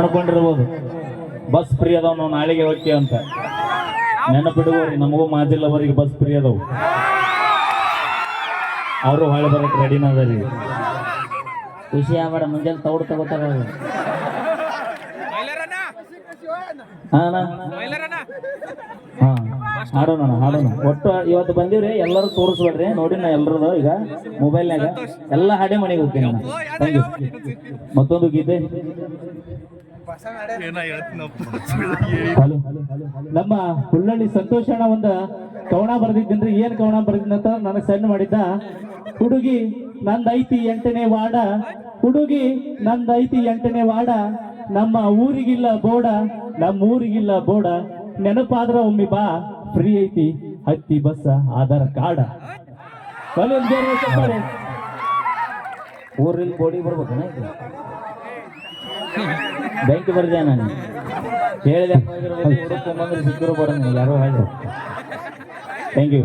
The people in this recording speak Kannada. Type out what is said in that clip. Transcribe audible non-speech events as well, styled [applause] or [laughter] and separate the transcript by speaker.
Speaker 1: ಅನ್ಕೊಂಡಿರ್ಬೋದು ಬಸ್ ಫ್ರೀ ಅದಾವ ನಾವು ನಾಳೆಗೆ ಹೋಗ್ತೀವಿ ಅಂತ. ನೆನಪಿಡುವವ್ರಿ ನಮಗೂ ಮಾಜಿಲ್ಲವರಿಗೆ ಬಸ್ ಫ್ರೀ ಅದಾವು. ಅವರು ಹೊಳೆ ಬರಕ್ಕೆ ರೆಡಿನ ಅದಾರಿ.
Speaker 2: ಖುಷಿ ಆಗ್ಬೇಡ ಮುಂಜಾನೆ ತೌಡ್ ತಗೋತಾರ
Speaker 1: ಹಾಡೋಣ ಅಣ್ಣ, ಹಾಡೋಣ. ಒಟ್ಟು ಇವತ್ತು ಬಂದಿವ್ರಿ ಎಲ್ಲರೂ ತೋರಿಸ್ಬೇಡ್ರಿ. ನೋಡಿ ನಾ ಎಲ್ಲರದು ಈಗ ಮೊಬೈಲ್ನಾಗ ಎಲ್ಲ ಹಾಡೇ ಮನೆಗೆ ಹೋಗ್ತೀನಿ ಮತ್ತೊಂದು ಗೀತೆ? ನಮ್ಮ ಹುಲ್ಲಳ್ಳಿ ಸಂತೋಷ ಅಣ್ಣ ಒಂದ ಕವಣ ಬರ್ದಿದ್ದಂದ್ರೆ ಏನ್ ಕವಣ ಬರ್ದಿದ್ದಂತ ನನಗ್ ಸಣ್ಣ ಮಾಡಿದ್ದ. ಹುಡುಗಿ ನಂದೈತಿ ಎಂಟನೇ ವಾಡ. ಹುಡುಗಿ ನಂದೈತಿ ಎಂಟನೇ ವಾಡ. ನಮ್ಮ ಊರಿಗಿಲ್ಲ ಬೋಡ ನಮ್ಮ ಊರಿಗಿಲ್ಲ ಬೋಡ. ನೆನಪಾದ್ರ ಒಮ್ಮೆ ಬಾ ಫ್ರೀ ಐತಿ ಹತ್ತಿ ಬಸ್ಸ ಆಧಾರ ಕಾರ್ಡ. ಊರಿನ ಬೋಡಿ ಬರ್ಬೇಕನ [laughs] ಬ್ಯಾಂಕ್ ಬರ್ದೆ ನಾನು. ಹೇಳಿದೆ ಹುಡುಕೊಂಬಂದ್ರೆ ಸಿಕ್ಕರು ಬರೋಣ ಯಾರೋ ಹೇಳಿ ಥ್ಯಾಂಕ್ ಯು